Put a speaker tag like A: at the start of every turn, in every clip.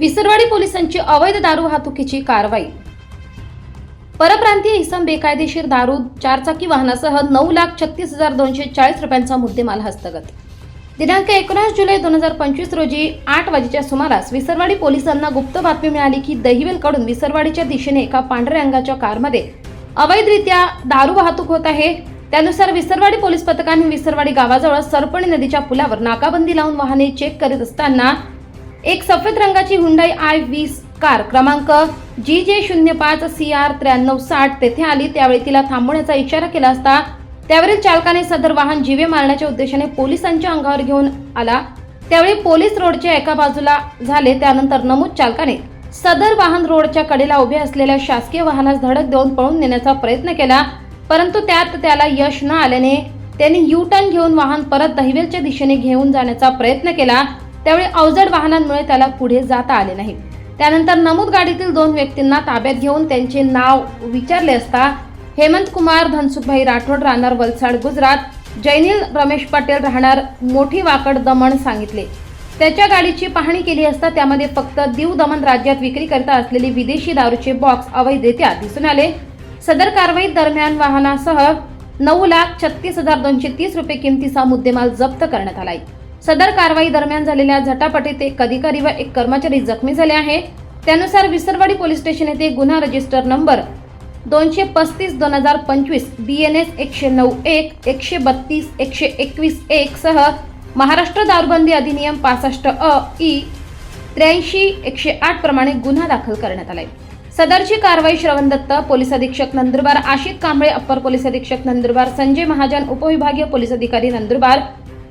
A: विसरवाडी पोलिसांची अवैध दारू वाहतुकीची कारवाई. परप्रांतीय इसम बेकायदेशीर दारू चारचाकी वाहनासह नऊ लाख छत्तीस हजार दोनशे चाळीस रुपयांचा मुद्देमाल हस्तगत. दिनांक एकोणीस जुलै दोन हजार पंचवीस रोजी आठ वाजेच्या सुमारास विसरवाडी पोलिसांना गुप्त बातमी मिळाली की दहिवेलकडून विसरवाडीच्या दिशेने एका पांढऱ्या रंगाच्या कारमध्ये अवैधरित्या दारू वाहतूक होत आहे. त्यानुसार विसरवाडी पोलीस पथकाने विसरवाडी गावाजवळ सरपणी नदीच्या पुलावर नाकाबंदी लावून वाहने चेक करीत असताना एक सफेद रंगाची हुंडाई आय वीस कार क्रमांक जी जे शून्य पाच सी आर त्र्याण्णव साठ तेथे आली. त्यावेळी तिला थांबवण्याचा इशारा केला असता त्यावरील चालकाने सदर वाहन जीवे मारण्याच्या उद्देशाने पोलिसांच्या अंगावर घेऊन आला. त्यावेळी पोलीस रोडच्या एका बाजूला झाले त्यानंतर नमूद चालकाने सदर वाहन रोडच्या कडेला उभे असलेल्या शासकीय वाहनास धडक देऊन पळून नेण्याचा प्रयत्न केला परंतु त्यात त्याला यश न आल्याने त्यांनी यू टर्न घेऊन वाहन परत दहिवेलच्या दिशेने घेऊन जाण्याचा प्रयत्न केला. त्यावेळी अवजड वाहनांमुळे त्याला पुढे जाता आले नाही. त्यानंतर नमूद गाडीतील दोन व्यक्तींना ताब्यात घेऊन त्यांचे नाव विचारले असता हेमंत कुमार धनसुखभाई राठोड राहणार वलसाड गुजरात जैनिल रमेश पटेल राहणार मोठी वाकड दमण सांगितले. त्याच्या गाडीची पाहणी केली असता त्यामध्ये फक्त दीव दमण राज्यात विक्री करता असलेली विदेशी दारूचे बॉक्स अवैधरित्या दिसून आले. सदर कारवाई दरम्यान वाहनासह नऊ लाख छत्तीस हजार दोनशे तीस रुपये किमतीचा मुद्देमाल जप्त करण्यात आला आहे सदर कारवाई दरम्यान झालेल्या झटापटीत एक अधिकारी व एक कर्मचारी जखमी झाले आहे. त्यानुसार विसरवाडी पोलीस स्टेशन येथे गुन्हा रजिस्टर नंबर दोनशे पस्तीस दोन हजार पंचवीस बी एन एस एकशे नऊ एक एकशे बत्तीस एकशे एकवीस एक सह महाराष्ट्र दारूबंदी अधिनियम पासष्ट अ ई त्र्याऐंशी एकशे आठ प्रमाणे गुन्हा दाखल करण्यात आलाय. सदरची कारवाई श्रवण दत्त पोलीस अधीक्षक नंदुरबार आशित कांबळे अप्पर पोलीस अधीक्षक नंदुरबार संजय महाजन उपविभागीय पोलीस अधिकारी नंदुरबार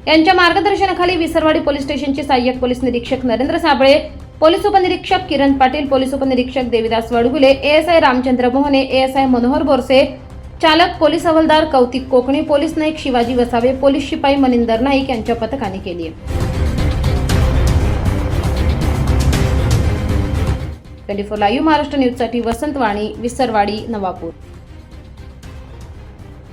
A: यांच्या मार्गदर्शनाखाली विसरवाडी पोलीस स्टेशनचे सहाय्यक पोलीस निरीक्षक नरेंद्र साबळे पोलीस उपनिरीक्षक किरण पाटील पोलीस उपनिरीक्षक देविदास वडगुले एएसआय रामचंद्र मोहने एएसआय मनोहर बोरसे चालक पोलीस हवालदार कौतिक कोकणी पोलीस नाईक शिवाजी वसावे पोलीस शिपाई मनिंदर नाईक यांच्या पथकाने केली ट्वेंटी फोर लाईव्ह महाराष्ट्र न्यूजसाठी वसंत वाणी विसरवाडी नवापूर.